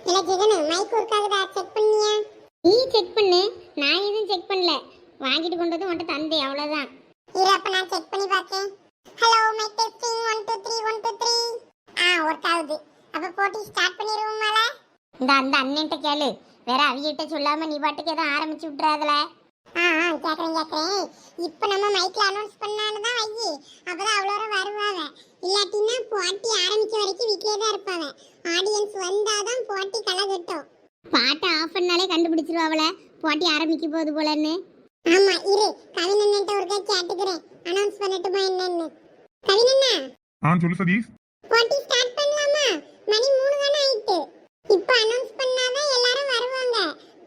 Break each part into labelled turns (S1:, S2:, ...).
S1: இல்ல ஜெகனு mic ஒர்க்காகுதா check பண்ணியா?
S2: நீ செக் பண்ணு. நான் எதுவும் செக் பண்ணல. வாங்கிட்டு கொண்டு வந்து உன்கிட்ட தந்தேன் அவ்வளோதான்
S1: இரு அப்ப நான் செக் பண்ணி பார்க்கேன் hello mic testing one two three one two three ah work ஆகுது. அப்ப போட்டி ஸ்டார்ட் பண்ணிடுவோமால
S2: இந்த அந்த அண்ணன்ட்ட கேளு. வேற அவிகிட்ட சொல்லாம நீ பாட்டுக்கு எதுவும் ஆரம்பிச்சு விட்றாதுல
S1: கேக்குறேன் கேக்குறேன். இப்போ நம்ம மைக்ல அனௌன்ஸ் பண்ணான்னு தான் வை அப்பதான் அவ்வளோ வருவாங்க. இல்லாட்டினா போட்டி ஆரம்பிக்க வரைக்கும் வீட்லயே தான் இருப்பாங்க. ஆடியன்ஸ் வந்தாதான் போட்டி களை கட்டும்.
S2: பாட்டை ஆஃப் பண்ணாலே கண்டுபிடிச்சிருவாவல போட்டி ஆரம்பிக்க போகுது போலன்னு.
S1: ஆமா இரு. கவினண்ணன்ட்ட ஒருக்கா கேட்டுக்கிறேன் அனௌன்ஸ் பண்ணட்டுமா என்னன்னு. கவினண்ணா
S3: ஆ சொல்லு சதீஷ்.
S1: போட்டி ஸ்டார்ட் பண்ணலாமா? மணி மூணு தானே ஆயிட்டு. இப்போ அனௌன்ஸ் பண்ணாதான் எல்லாரும் வருவாங்க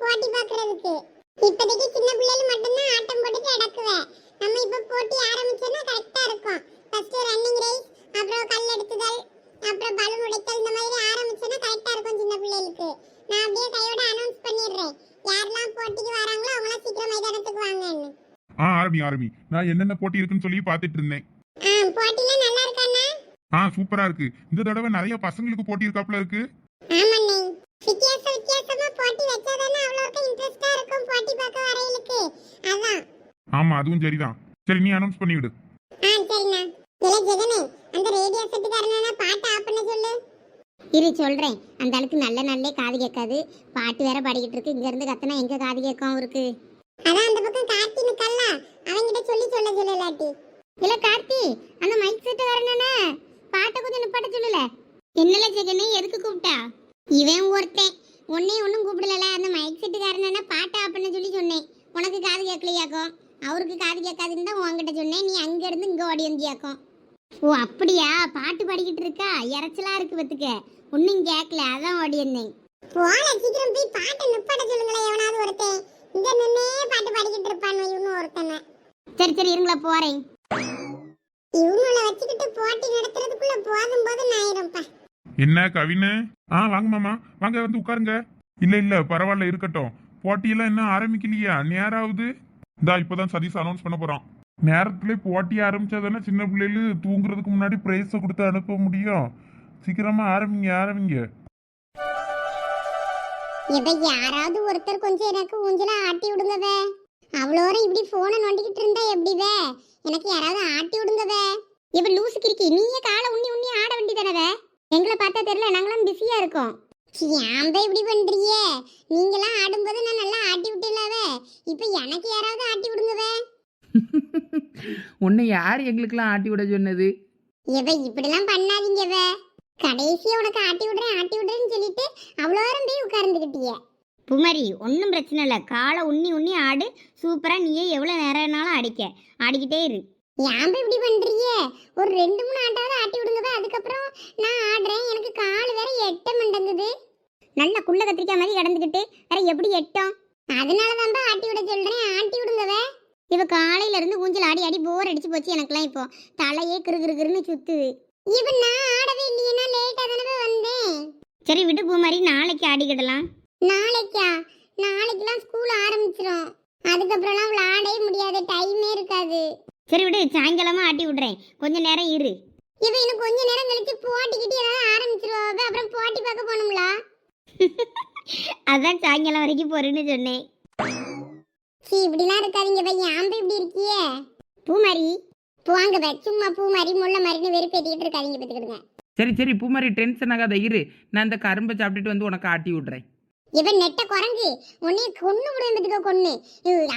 S1: போட்டி பார்க்கிறதுக்கு இப்போதைக்கு சின்ன பிள்ளைகள் மட்டும்தான் ஆட்டம் போட்டு கிடக்குவேன் நம்ம இப்போ போட்டி ஆரம்பிச்சோன்னா கரெக்டா இருக்கும் ஃபர்ஸ்ட் ரன்னிங் ரேஸ் அப்புறம் கல் எடுத்துதல் அப்புறம் பலூன் உடைத்தல் இந்த மாதிரி ஆரம்பிச்சோன்னா கரெக்டா இருக்கும் சின்ன பிள்ளைகளுக்கு நான் அப்படியே கையோட அனௌன்ஸ் பண்ணிடுறேன் யாரெல்லாம் போட்டிக்கு வராங்களோ அவங்களாம் சீக்கிரம் மைதானத்துக்கு வாங்கன்னு
S3: ஆ ஆரம்பி ஆரம்பி நான் என்னென்ன போட்டி இருக்குன்னு சொல்லி பார்த்துட்டு இருந்தேன்
S1: ஆ போட்டிலாம் நல்லா இருக்காண்ணா?
S3: ஆ சூப்பரா இருக்கு. இந்த தடவை நிறைய பசங்களுக்கு போட்டி இருக்காப்ல இருக்கு.
S1: ஆமாண்ணே. வித்தியாச வித்தியாசமா போட்டி வச்சாதானே அவ்வளோக்கு இன்ட்ரெஸ்டா இருக்கும் போட்டி பார்க்க வரையிலுக்கு. அதான்.
S3: ஆமா அதுவும் சரிதான். சரி நீ அனௌன்ஸ் பண்ணி விடு
S1: ஆ சரிண்ணா. இல்ல ஜெகனே அந்த ரேடியோ செட்டுக்காரனா பாட்டு ஆஃப் பண்ண சொல்லு.
S2: இரு சொல்றேன். அந்த ஆளுக்கு நல்ல நல்லே காது கேட்காது. பாட்டு வேற பாடிக்கிட்டு இருக்கு. இங்க இருந்து கத்துனா எங்க காது கேட்கும் அவருக்கு?
S1: அதான் அந்த பக்கம் கார்த்தி நிக்கல்ல அவங்கிட்ட சொல்லி சொல்ல சொல்லு இல்லாட்டி.
S2: இல்ல கார்த்தி அந்த மைக் செட்டு வரணுனே பாட்டை கொஞ்சம் நிப்பாட்ட சொல்லல. என்னல ஜெகனே எதுக்கு கூப்பிட்டா? இவன் ஒருத்தன். உன்னையும் ஒன்றும் கூப்பிடல அந்த மைக் செட்டுக்காரனா பாட்டை ஆஃப் பண்ண சொல்லி சொன்னேன். உனக்கு காது கேட்கலையாக்கும்? அவருக்கு காது கேட்காதுன்னு தான் உன்கிட்ட சொன்னேன். நீ அங்க இருந்து இங்க ஓடி வந்தியாக்கும். ஓ அப்படியா? பாட்டு பாடிக்கிட்டு இருக்கா? இறைச்சலா இருக்கு பத்துக்க. ஒன்றும் கேட்கல. அதான் ஓடி வந்தேன்.
S1: போல சீக்கிரம் போய் பாட்டை நிப்பாட்ட சொல்லுங்களேன் எவனாவது ஒருத்தன். இங்க நின்னே பாட்டு பாடிக்கிட்டு இருப்பான் இவனு ஒருத்தனை.
S2: சரி சரி இருங்களா போறேன்.
S1: இவங்கள வச்சுக்கிட்டு போட்டி நடத்துறதுக்குள்ள போதும் போதும் ஆயிரும்ப்பா.
S3: என்ன கவினு? ஆ வாங்க மாமா. வாங்க வந்து உட்காருங்க. இல்ல இல்ல பரவாயில்ல இருக்கட்டும். போட்டியெல்லாம் இன்னும் ஆரம்பிக்கலையா? நேராவது. இந்தா இப்பதான் சதீஷ் அனௌன்ஸ் பண்ண போறான். நேரத்துல போட்டி ஆரம்பிச்சாதானே சின்ன பிள்ளைகள் தூங்குறதுக்கு முன்னாடி பிரைஸ கொடுத்து அனுப்ப முடியும். சீக்கிரமா ஆரம்பிங்க ஆரம்பிங்க.
S1: இவ யாராவது ஒருத்தர் கொஞ்சம் எனக்கு ஊஞ்சலா ஆட்டி விடுங்கவே. அவ்வளோரம் இப்படி போனை நோண்டிக்கிட்டு இருந்தா எப்படிவே? எனக்கு யாராவது ஆட்டி விடுங்கவே.
S2: இவ லூசு கிறுக்கி நீயே காலை உண்ணி உண்ணி ஆட வேண்டியதானவே? எங்களை பார்த்தா தெரியல நாங்களாம் பிஸியா இருக்கோம்.
S1: ஏன்பா இப்படி பண்றியே நீங்களாம் ஆடும்போது நான் நல்லா ஆட்டி விட்டுலாவே இப்போ எனக்கு யாராவது ஆட்டி விடுங்கவே?
S4: உன்னை யார் எங்களுக்கெல்லாம் ஆட்டி விட சொன்னது?
S1: இவ இப்படிலாம் பண்ணாதீங்கவே. கடைசியா உனக்கு ஆட்டி விடுறேன் ஆட்டி விடுறேன்னு சொல்லிட்டு அவ்வளோரம் போய் உட்கார்ந்துக்கிட்டியே
S2: புமரி ஒன்றும் பிரச்சனை இல்லை. காலை உண்ணி உண்ணி ஆடு. சூப்பராக நீயே எவ்வளோ நேரம்னாலும் அடிக்க. ஆடிக்கிட்டே இரு.
S1: ஏன்பா இப்படி பண்றியே ஒரு ரெண்டு மூணு ஆட்டாவது ஆட்டி விடுங்கவே அதுக்கப்புறம் நான் ஆடுறேன். எனக்கு கால் வேற எட்ட மாட்டேங்குது
S2: நல்ல குள்ள கத்திரிக்காய் மாதிரி கிடந்துக்கிட்டு வேற எப்படி எட்டும்?
S1: அதனால தான்ப்பா ஆட்டி விட சொல்றேன். ஆட்டி விடுங்கவே
S2: இவ காலையில இருந்து ஊஞ்சல் ஆடி ஆடி போர் அடிச்சு போச்சு எனக்குலாம் இப்போ. தலையே கிரு கிரு கிருன்னு சுத்துது.
S1: இவன் நான் ஆடவே இல்லையே நான் லேட்டா தானே வந்தேன்.
S2: சரி விடு பூமாரி. நாளைக்கு ஆடிக்கிடலாம்.
S1: நாளைக்கா? நாளைக்கெல்லாம் ஸ்கூல் ஆரம்பிச்சிரும். அதுக்கப்புறம்லாம் விளையாடவே முடியாது. டைமே இருக்காது.
S2: சரி விடு சாயங்காலமா ஆட்டி விடுறேன். கொஞ்ச நேரம் இரு.
S1: இவ இன்னும் கொஞ்ச நேரம் கழிச்சு போட்டிக்கிட்டு ஏதாவது ஆரம்பிச்சிருவாங்க அப்புறம் போட்டி பார்க்க போகணும்ல?
S2: அதான் சாயங்காலம் வரைக்கும் போறேன்னு சொன்னேன்.
S1: சீ இப்படிலாம் இருக்காதீங்க. பை ஏன் இப்படி இருக்கியே.
S2: பூமாரி.
S1: போங்க பை சும்மா பூ மாதிரி முள்ள மாதிரின்னு வெறுப்பேத்திக்கிட்டு இருக்காதீங்க பார்த்துக்கிடுங்க.
S4: சரி சரி பூமாரி டென்ஷன் ஆகாத இரு. நான் இந்த கரும்பை சாப்பிட்டுட்டு வந்து உனக்கு ஆட்டி விட்றேன்.
S1: இவன் நெட்ட குரங்கு. உன்னைய கொன்னு விடுறதுக்கு கொன்னு?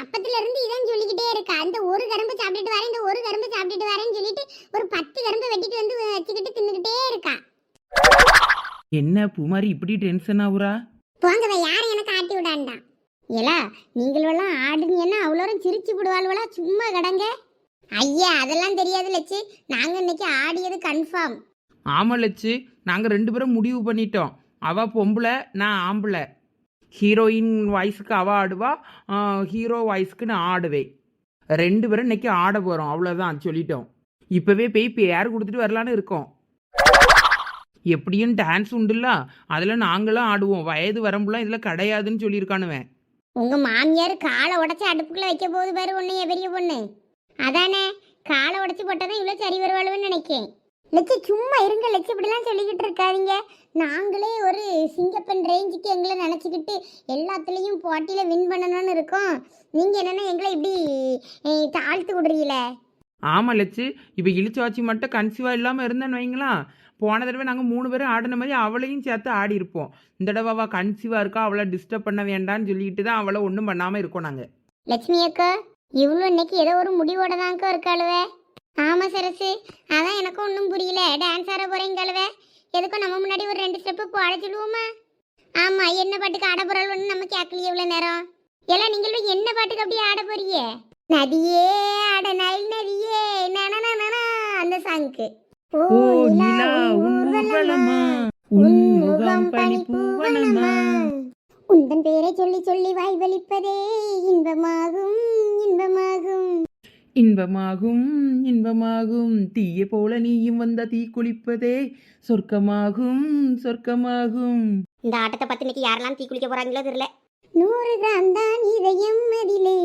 S1: அப்பத்துல இருந்து இதான் சொல்லிக்கிட்டே இருக்கா. அந்த ஒரு கரும்பு சாப்பிட்டுட்டு வரேன் இந்த ஒரு கரும்பு சாப்பிட்டுட்டு வரேன்னு சொல்லிட்டு ஒரு பத்து கரும்பு வெட்டிட்டு வந்து வச்சுக்கிட்டு தின்னுக்கிட்டே இருக்கா.
S4: என்ன பூமாரி இப்படி டென்ஷன் ஆகுறா
S1: போங்கவே யாரும் எனக்கு ஆட்டி விடாண்டா?
S2: ஏலா நீங்களெல்லாம் ஆடுனீங்கன்னா அவ்வளோரம் சிரிச்சு விடுவாள்வளா? சும்மா கடங்க. ஐயா அதெல்லாம் தெரியாது லட்சு நாங்க இன்னைக்கு ஆடியது கன்ஃபார்ம்
S4: ஆமா லட்சு நாங்கள் ரெண்டு பேரும் முடிவு பண்ணிட்டோம். அவ பொம்பளை நான் ஆம்பளை. ஹீரோயின் வாய்ஸுக்கு அவள் ஆடுவா ஹீரோ வாய்ஸ்க்குன்னு நான் ஆடுவேன் ரெண்டு பேரும் இன்னைக்கு ஆட போகிறோம் அவ்வளோதான் சொல்லிட்டோம். இப்போவே போய் பேர் கொடுத்துட்டு வரலான்னு இருக்கோம். எப்படியும் டான்ஸ் உண்டுல்ல அதில் நாங்களும் ஆடுவோம். வயது வரம்புலாம் இதில் கிடையாதுன்னு சொல்லியிருக்கானுவேன்
S2: உங்க மாமியார் காலை உடச்சி அடுப்புக்குள்ள வைக்க போகுது பாரு உன்னைய பெரிய பொண்ணு. அதானே காலை
S1: உடைச்சு போட்டாதான் இவ்வளோ சரி வருவாளுன்னு நினைக்கேன். லட்சு சும்மா இருங்க லட்சு இப்படிலாம் சொல்லிக்கிட்டு இருக்காதீங்க. நாங்களே ஒரு சிங்கப்பன் ரேஞ்சுக்கு எங்களை நினச்சிக்கிட்டு எல்லாத்துலேயும் போட்டியில் வின் பண்ணணும்னு இருக்கோம். நீங்கள் என்னென்னா எங்களை இப்படி தாழ்த்து விடுறீங்களே?
S4: ஆமாம் லட்சு இப்போ இழிச்சவாச்சி மட்டும் கன்சீவாக இல்லாமல் இருந்தேன்னு வைங்களா? போன தடவை நாங்கள் மூணு பேரும் ஆடின மாதிரி அவளையும் சேர்த்து ஆடி இருப்போம். இந்த தடவை அவள் கன்சீவாக இருக்கா அவளை டிஸ்டர்ப் பண்ண வேண்டாம்னு சொல்லிட்டு தான் அவளை ஒன்றும் பண்ணாமல் இருக்கோம் நாங்கள்
S1: லட்சுமி அக்கா இவ்வளோ இன்னைக்கு ஏதோ ஒரு முடிவோட தான்க்கா இருக்காளுவே. ஆமாம் சரசு. அதான் எனக்கும் ஒன்றும் புரியல. டான்ஸ் ஆட போகிறீங்களுவே எதுக்கும் நம்ம முன்னாடி ஒரு ரெண்டு ஸ்டெப்பு போட சொல்லுவோமா ஆமாம் என்ன பாட்டுக்கு ஆட போகிறாள் நம்ம கேட்கலையே இவ்வளோ நேரம். எல்லாம் நீங்களும் என்ன பாட்டுக்கு அப்படியே ஆட போறீங்க? நதியே ஆட நல் நதியே நனனனனா அந்த சாங்க்கு உந்தன் பேரை சொல்லி சொல்லி வாய் வலிப்பதே இன்பமாகும். இன்பமாகும்
S4: இன்பமாகும். தீய போல நீயும் வந்த தீ குளிப்பதே சொர்க்கமாகும் சொர்க்கமாகும்.
S1: இந்த ஆட்டத்தை பத்தி இன்னைக்கு யாரெல்லாம் தீ குளிக்க போறாங்களோ தெரியல. நூறு கிராம் தான் இதயம் அதிலே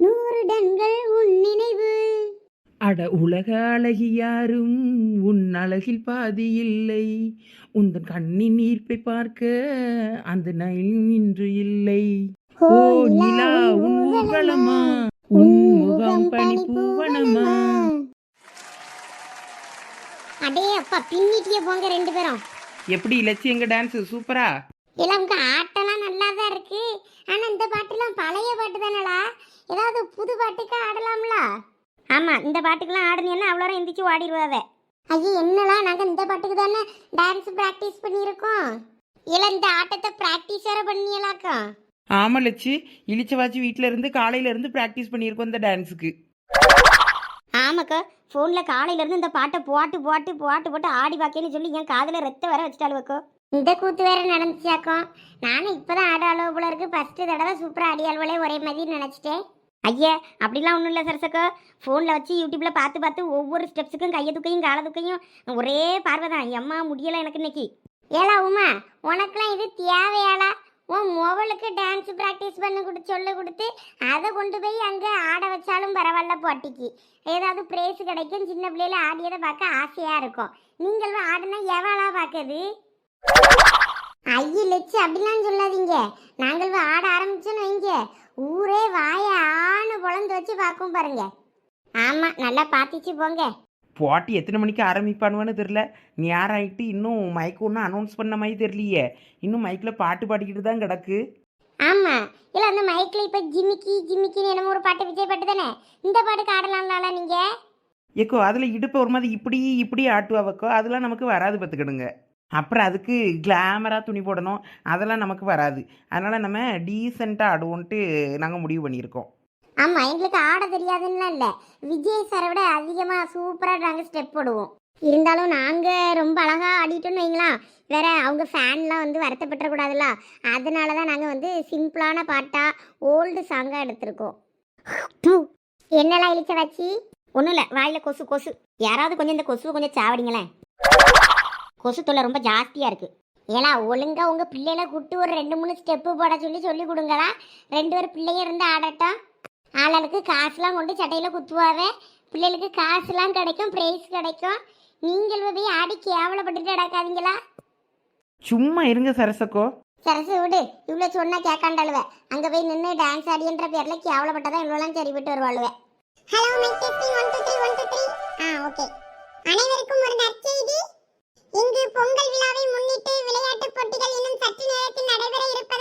S1: நூறு டன்கள் உன் நினைவு.
S4: அட உலக அழகி யாரும் உன் அழகில் பாதி இல்லை. உந்தன் கண்ணின் ஈர்ப்பை பார்க்க அந்த நயில் இன்று இல்லை. ஓ நிலா உன் ஊர்வலமா? உன் முகம் பனிப்பூவனமா
S1: அடே அப்பா பின்னிட்டியே போங்க ரெண்டு பேரும்.
S4: எப்படி இலச்சி எங்க டான்ஸ் சூப்பரா?
S1: எல்லாம் உங்க ஆட்டெல்லாம் நல்லா தான் இருக்கு. ஆனா இந்த பாட்டுலாம் பழைய பாட்டு தானடா? ஏதாவது புது பாட்டுக்கு ஆடலாம்ல? ஆமா இந்த பாட்டுக்கெல்லாம் ஆடுனீங்கன்னா அவ்வளோ எந்திரிச்சு ஓடிடுவாவ. ஐயோ என்னலாம் நாங்க இந்த பாட்டுக்கு தானே டான்ஸ் பிராக்டிஸ் பண்ணியிருக்கோம்? இல்ல இந்த ஆட்டத்தை பிராக்டிஸ் வேற பண்ணியலாக்கா?
S4: ஆமா லட்சு. இளிச்சவாச்சி வீட்ல இருந்து காலையில இருந்து பிராக்டிஸ் பண்ணியிருக்கோம் இந்த டான்ஸுக்கு
S1: ஆமாக்கா. ஃபோனில் காலையிலேருந்து இந்த பாட்டை போட்டு போட்டு போட்டு போட்டு ஆடி பாக்கேன்னு சொல்லி என் காதில் ரத்த வர வச்சுட்டாளுவக்கோ. இந்த கூத்து வேற நடந்துச்சாக்கும் நானும் இப்போதான் ஆட அளவு போல இருக்கு. ஃபஸ்ட்டு தடவை சூப்பராக ஆடி அளவுலே ஒரே மாதிரி நினச்சிட்டேன். ஐயா அப்படிலாம் ஒன்றும் இல்லை சரசக்கா. ஃபோனில் வச்சு யூடியூப்பில் பார்த்து பார்த்து ஒவ்வொரு ஸ்டெப்ஸுக்கும் கையை துக்கையும் காலை துக்கையும் ஒரே பார்வை தான் எம்மா முடியலை எனக்கு இன்னைக்கு. ஏலா உமா உனக்குலாம் இது தேவையாளா? உன் மொபைலுக்கு டான்ஸ் ப்ராக்டிஸ் பண்ணி கொடுத்து சொல்ல கொடுத்து அதை கொண்டு போய் அங்கே ஆட வச்சாலும் பரவாயில்ல போட்டிக்கு. ஏதாவது ப்ரைஸ் கிடைக்கும் சின்ன பிள்ளையில ஆடியதை பார்க்க ஆசையாக இருக்கும். நீங்கள் ஆடினா எவ்வளோ பார்க்குது? ஐயோ லட்சு அப்படிலாம் சொல்லாதீங்க. நாங்கள் ஆட ஆரம்பிச்சோன்னு வைங்க. ஊரே வாய ஆணு பொழந்து வச்சு பார்க்கும் பாருங்க. ஆமாம் நல்லா பார்த்துச்சு போங்க.
S4: போட்டி எத்தனை மணிக்கு ஆரம்பிப்பானுவான்னு தெரில நேரம் ஆயிட்டு இன்னும் மைக் ஒன்றும் அனௌன்ஸ் பண்ண மாதிரி தெரியலையே. இன்னும் மைக்கில் பாட்டு பாடிக்கிட்டு தான் கிடக்கு.
S1: ஆமா. இல்ல அந்த மைக்ல இப்ப ஜிமிக்கி ஜிமிக்கின்னு என்னமோ ஒரு பாட்டு விஜய் பாட்டு தானே? இந்த பாட்டுக்கு ஆடலாம்ல நீங்க?
S4: ஏக்கோ அதில் இடுப்பை ஒரு மாதிரி இப்படி இப்படி ஆட்டுவாவக்கோ அதெல்லாம் நமக்கு வராது பார்த்துக்கிடுங்க. அப்புறம் அதுக்கு கிளாமராக துணி போடணும் அதெல்லாம் நமக்கு வராது. அதனால் நம்ம டீசெண்டாக ஆடுவோன்ட்டு நாங்கள் முடிவு பண்ணியிருக்கோம்.
S1: ஆமாம் எங்களுக்கு ஆட தெரியாதுன்னா இல்லை. விஜய் சாரை விட அதிகமாக சூப்பராக நாங்கள் ஸ்டெப் போடுவோம். இருந்தாலும் நாங்கள் ரொம்ப அழகாக ஆடிட்டோம்னு வைங்களா? வேற அவங்க ஃபேன்லாம் வந்து வருத்தப்பட்டுறக்கூடாதுல்ல? அதனால தான் நாங்கள் வந்து சிம்பிளான பாட்டாக ஓல்டு சாங்காக எடுத்திருக்கோம். என்னெல்லாம் இழிச்ச வச்சு? ஒன்றும் இல்லை வாயில் கொசு கொசு. யாராவது கொஞ்சம் இந்த கொசுவை கொஞ்சம் சாவடிங்களேன். கொசு தொல்லை ரொம்ப ஜாஸ்தியாக இருக்குது ஏன்னா ஒழுங்காக உங்கள் பிள்ளைகளை கூப்பிட்டு ஒரு ரெண்டு மூணு ஸ்டெப்பு போட சொல்லி சொல்லி கொடுங்களா ரெண்டு பேரும் பிள்ளைங்க இருந்து ஆடட்டும். ஆளாளுக்கு காசுலாம் கொண்டு சட்டையில் குத்துவாவே பிள்ளைகளுக்கு காசுலாம் கிடைக்கும் ப்ரைஸ் கிடைக்கும். நீங்கள் போய் ஆடி கேவலப்பட்டுட்டு நடக்காதீங்களா?
S4: சும்மா இருங்க சரசக்கோ.
S1: சரசு விடு. இவ்வளோ சொன்னா கேட்காண்டாளுவ. அங்கே போய் நின்று டான்ஸ் ஆடின்ற பேரில் கேவலப்பட்டதான் இவ்வளோலாம் சரிப்பட்டு வருவாளுவ.
S5: Hello mic testing one two three one two three ah okay அனைவருக்கும் ஒரு நற்செய்தி. இங்கு பொங்கல் விழாவை முன்னிட்டு விளையாட்டுப் போட்டிகள் இன்னும் சற்று நேரத்தில் நடைபெற இருப்பதால்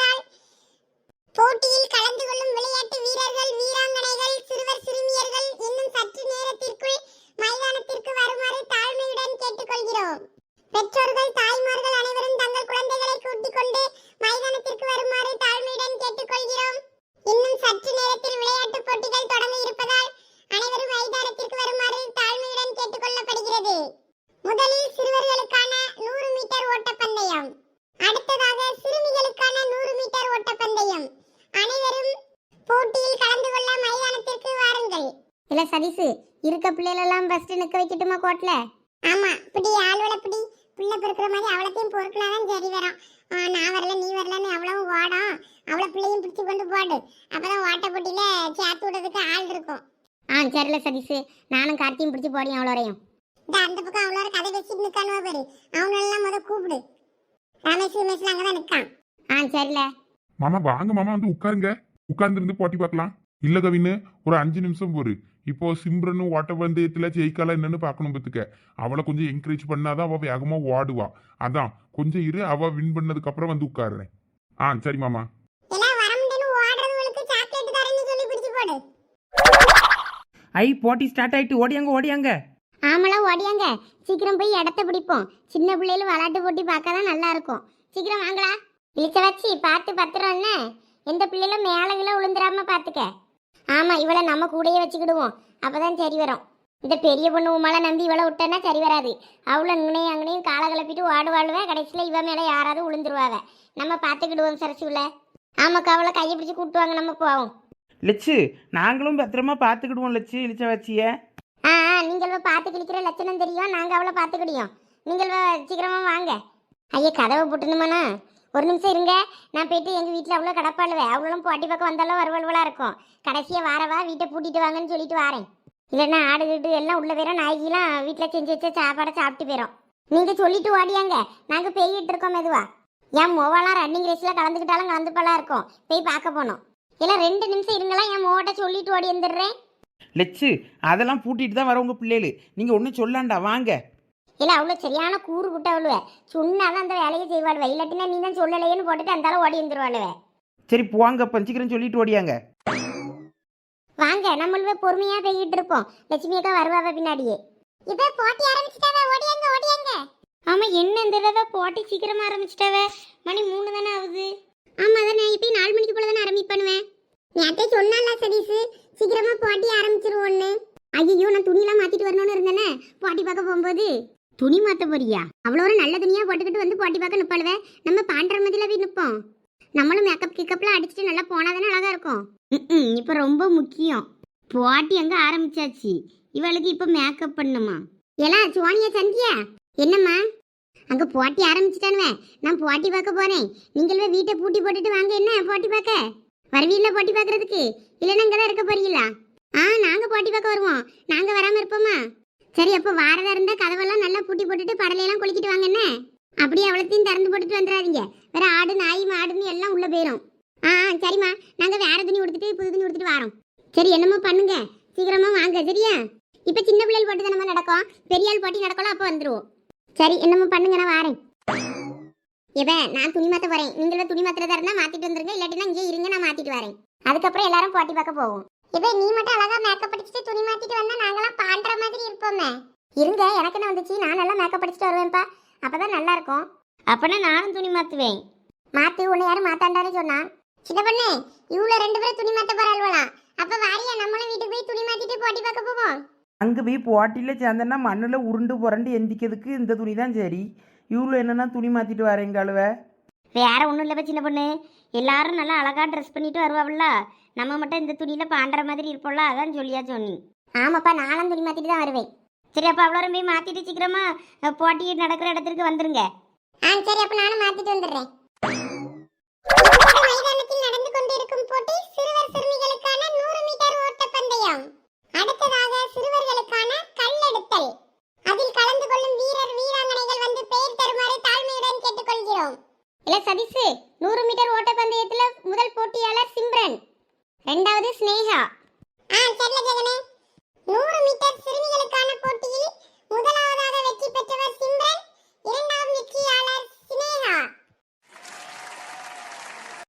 S5: போட்டியில் கலந்து கொள்ளும் விளையாட்டு வீரர்கள் வீராங்கனைகள் சிறுவர் சிறுமியர்கள் இன்னும் சற்று நேரத்திற்குள் மைதானத்திற்கு வருமாறு தாழ்மையுடன் கேட்டுக்கொள்கிறோம். பெற்றோர்கள் தாய்மார்கள் அனைவரும் தங்கள் குழந்தைகளை கூட்டிக் கொண்டு மைதானத்திற்கு வருமாறு தாழ்மையுடன் கேட்டுக்கொள்கிறோம் இன்னும் சற்று நேரத்தில் விளையாட்டுப் போட்டிகள் தொடங்க இருப்பதால் அனைவரும் மைதானத்திற்கு வருமாறு தாழ்மையுடன் கேட்டுக்கொள்ளப்படுகிறது முதலில் சிறுவர்களுக்கான நூறு மீட்டர் ஓட்டப்பந்தயம் அடுத்ததாக சிறுமிகளுக்கான நூறு மீட்டர் ஓட்டப்பந்தயம் அனைவரும் போட்டியில் கலந்து கொள்ள மைதானத்திற்கு வாருங்கள்
S1: இல்லை சதீஷு இருக்க பிள்ளைகளெல்லாம் ஃபஸ்ட்டு நிற்க வைக்கட்டுமா கோட்டில்
S5: ஆமா பிடி ஆள்வள பிடி. புள்ள பிறக்கிற மாதிரி அவளத்தையும் பொறுக்கினாதான் சரி வரும். நான் வரல நீ வரலன்னு அவ்வளவு ஓடும் அவளை பிள்ளையும் பிடிச்சு கொண்டு போடு. அப்பதான் ஓட்ட போட்டியில சேர்த்து விடுறதுக்கு ஆள் இருக்கும்.
S1: ஆ சரில சதீஷ் நானும் கார்த்தியும் பிடிச்சி போடியும் அவ்வளோ வரையும்.
S5: இந்த அந்த பக்கம் அவ்வளோ கதை வச்சுட்டு நிற்கானுவா பாரு. அவனெல்லாம் முத கூப்பிடு. ரமேஷ் ரமேஷ்ல அங்கே தான் நிற்கான்
S1: ஆ சரில
S3: மாமா வாங்க மாமா வந்து உட்காருங்க. உட்கார்ந்து இருந்து போட்டி பார்க்கலாம். இல்ல கவின்னு ஒரு அஞ்சு நிமிஷம் போரு. இப்போ சிம்ரனும் ஓட்ட பந்தயத்துல ஜெயிக்கால என்னன்னு பார்க்கணும் பத்துக்க அவளை கொஞ்சம் என்கரேஜ் பண்ணாதான் அவ வேகமா ஓடுவா. அதான் கொஞ்சம் இரு அவ வின் பண்ணதுக்கு அப்புறம் வந்து உட்காருறேன். ஆ சரி மாமா.
S4: ஐ போட்டி ஸ்டார்ட் ஆயிட்டு ஓடியாங்க ஓடியாங்க.
S1: ஆமலாம் ஓடியாங்க. சீக்கிரம் போய் இடத்த பிடிப்போம். சின்ன பிள்ளைகள் விளையாட்டு போட்டி பார்க்க தான் நல்லா இருக்கும் சீக்கிரம் வாங்களா இழிச்ச வச்சு பார்த்து பத்திரம் என்ன எந்த பிள்ளைகளும் மேலே கீழே விழுந்துடாம பார்த்துக்க. ஆமா இவளை நம்ம கூடயே வச்சுக்கிடுவோம். அப்பதான் சரி வரும். இந்த பெரிய பொண்ணு உமால நம்பி இவளை விட்டேன்னா சரி வராது. அவளை இங்கனையும் அங்கனையும் காலை கிளப்பிட்டு ஓடுவாளுவே கடைசியில் இவ மேலே யாராவது விழுந்துருவாவ. நம்ம பார்த்துக்கிடுவோம் சரசுவில். ஆமாக்கா அவளை கையை பிடிச்சி கூட்டுவாங்க நம்ம போவோம்.
S4: லட்சு நாங்களும் பத்திரமா பார்த்துக்கிடுவோம் லட்சு இழிச்ச வச்சிய
S1: ஆ ஆ, நீங்கள் பார்த்து கிழிக்கிற லட்சணம் தெரியும். நாங்கள் அவளை பார்த்துக்கிடியோம் நீங்கள் வ- சீக்கிரமா வாங்க. ஐயா கதவை போட்டுணுமாண்ணா? ஒரு நிமிஷம் இருங்க. நான் போயிட்டு எங்கள் வீட்டில் அவ்வளோ கடப்பாளுவேன் அவ்வளோ பாட்டி பக்கம் வந்தாலும் வருவல்வலாக இருக்கும். கடைசியாக வாரவா வீட்டை பூட்டிட்டு வாங்கன்னு சொல்லிட்டு வாரேன். இல்லைன்னா ஆடு கீடு எல்லாம் உள்ள போயிடும் நாய்க்கெல்லாம் வீட்டில் செஞ்சு வச்ச சாப்பாடை சாப்பிட்டு போயிடும் நீங்கள் சொல்லிட்டு ஓடியாங்க. நாங்கள் பெய்கிட்டு இருக்கோம் மெதுவா. என் மோவெல்லாம் ரன்னிங் ரேஸில் கலந்துக்கிட்டாலும் கலந்துப்பாலாம் இருக்கும். போய் பார்க்க போனோம் இல்லை ரெண்டு நிமிஷம் இருங்களா என் மோவட்ட சொல்லிட்டு ஓடி வந்துடுறேன்
S4: லட்சு அதெல்லாம் பூட்டிட்டு தான் வர உங்க பிள்ளைகள். நீங்கள் ஒன்றும் சொல்லாண்டா. வாங்க.
S1: இல்லை அவ்வளோ சரியான கூறு குட்ட அவ்வளோ சொன்னாதான் அந்த வேலையை செய்வாளுவ. இல்லாட்டினா நீ தான் சொல்லலையேன்னு போட்டுட்டு அந்தாலும் ஓடி வந்துருவாளுவ
S4: சரி போவாங்க பஞ்சிக்கிறேன் சொல்லிட்டு ஓடியாங்க.
S1: வாங்க நம்மளவே பொறுமையா போய்கிட்டு இருப்போம். லட்சுமி அக்கா வருவாவ பின்னாடியே. இப்போ போட்டி ஆரம்பிச்சிட்டாவ ஓடியாங்க ஓடியாங்க. ஆமா என்ன இந்த தடவை போட்டி சீக்கிரமா ஆரம்பிச்சிட்டாவ? மணி மூணு தானே ஆகுது. ஆமா தானே இப்போ நாலு மணிக்கு போல தானே ஆரம்பிப்பானுவேன்
S5: நேற்றே சொன்னால சதீஷ்? சீக்கிரமா போட்டி ஆரம்பிச்சிருவோன்னு.
S1: ஐயோ நான் துணியெல்லாம் மாத்திட்டு வரணும்னு இருந்தேனே. போட்டி பார்க்க போகும்போது. துணி மாத்த போறியா? அவ்வளோ ஒரு நல்ல துணியா போட்டுக்கிட்டு வந்து போட்டி பார்க்க நிப்பாளுவே. நம்ம பாண்டற மதியில போய் நிப்போம். நம்மளும் மேக்கப் கிக்கப்லாம் அடிச்சுட்டு நல்லா போனாதானே அழகா இருக்கும். ம் இப்போ ரொம்ப முக்கியம். போட்டி அங்க ஆரம்பிச்சாச்சு? இவளுக்கு இப்போ மேக்கப் பண்ணுமா? எல்லாம் சோனியா சந்தியா? என்னம்மா? அங்க போட்டி ஆரம்பிச்சிட்டானுவேன் நான் போட்டி பார்க்க போறேன். நீங்களே வீட்டை பூட்டி போட்டுட்டு வாங்க என்ன போட்டி பார்க்க? வருவீல்ல போட்டி பார்க்கறதுக்கு? இல்லைன்னா இங்கே தான் இருக்க போறீங்களா? ஆ நாங்க போட்டி பார்க்க வருவோம். நாங்க வராம இருப்போமா? சரி அப்போ வாரதா இருந்தா கதவெல்லாம் நல்லா பூட்டி போட்டுட்டு படலையெல்லாம் குளிக்கிட்டு வாங்க என்ன? அப்படியே அவ்வளோத்தையும் திறந்து போட்டுட்டு வந்துடாதீங்க. வேற ஆடு நாய் மாடுன்னு எல்லாம் உள்ள போயிடும் ஆ சரிம்மா. நாங்க வேற துணி உடுத்துட்டு புது துணி உடுத்துட்டு வரோம். சரி என்னமோ பண்ணுங்க. சீக்கிரமா வாங்க சரியா? இப்ப சின்ன பிள்ளைகள் போட்டு தானே நடக்கும். பெரிய ஆள் போட்டி நடக்கலாம் அப்போ வந்துருவோம். சரி என்னமோ பண்ணுங்க நான் வாரேன். இப்ப நான் துணி மாத்த போறேன். நீங்களும் துணி மாத்திரதா இருந்தா மாத்திட்டு வந்துருங்க. இல்லாட்டினா இங்கே இருங்க நான் மாத்திட்டு வரேன். அதுக்கப்புறம் எல்லாரும் போட்டி பார்க்க போவோம்.
S5: இப்போ நீ மட்டும் அழகா மேக்கப் அடிச்சுட்டு துணி மாத்திட்டு வந்தா நாங்கெல்லாம் பாண்ட மாதிரி இருப்போமே.
S1: இருங்க எனக்கு என்ன வந்துச்சு? நான் நல்லா மேக்கப் அடிச்சுட்டு வருவேன்ப்பா. அப்பதான் நல்லா இருக்கும். அப்பனா நானும் துணி மாத்துவேன். மாத்து உன்னை யாரும் மாத்தாண்டான்னு சொன்னா
S5: சின்ன பொண்ணு இவ்வளோ ரெண்டு பேரும் துணி மாத்த போறாள்வலாம் அப்ப வாரியா நம்மளும் வீட்டுக்கு போய் துணி மாத்திட்டு போட்டி பார்க்க போவோம்.
S4: அங்கே போய் போட்டியில் சேர்ந்தேன்னா மண்ணில் உருண்டு புரண்டு எந்திக்கிறதுக்கு இந்த துணி தான் சரி. இவ்வளோ என்னன்னா துணி மாற்றிட்டு வரேங்க அழுவ.
S1: வேற ஒன்றும் இல்லைப்பா சின்ன பொண்ணு. எல்லாரும் நல்லா அழகா ட்ரெஸ் பண்ணிட்டு வருவாள்ல நம்ம மட்டும் இந்த துணியில பாண்டுற மாதிரி இருப்போம்ல அதான் சொல்லியா சொன்னி. ஆமாப்பா நானும் துணி மாத்திட்டு தான் வருவேன். சரி அப்போ அவ்வளோ போய் மாத்திட்டு சீக்கிரமா போட்டி நடக்கிற இடத்துக்கு வந்துருங்க.
S5: ஆ சரி அப்ப நானும் மாத்திட்டு வந்துடுறேன். மைதானத்தில் நடந்து கொண்டிருக்கும் போட்டி சிறுவர் சிறுமிகளுக்கான நூறு மீட்டர் ஓட்டப்பந்தயம். அடுத்ததாக சிறுவர்களுக்கான கல்லெடுத்தல். அதில் கலந்து கொள்ளும் வீரர் வீராங்கனைகள் வந்து பெயர் தருமாறு தாழ்மையுடன் கேட்டுக்கொள்கிறோம்.
S1: இல்ல சதீஷ் நூறு ரெண்டாவது ஸ்னேகா ஆ தெரியல ஜெகனே 100 மீட்டர் சிறுமிகளுக்கான போட்டியில் முதலாவதாக வெற்றி பெற்றவர் சிம்ரன் இரண்டாவது வெற்றியாளர் ஸ்னேகா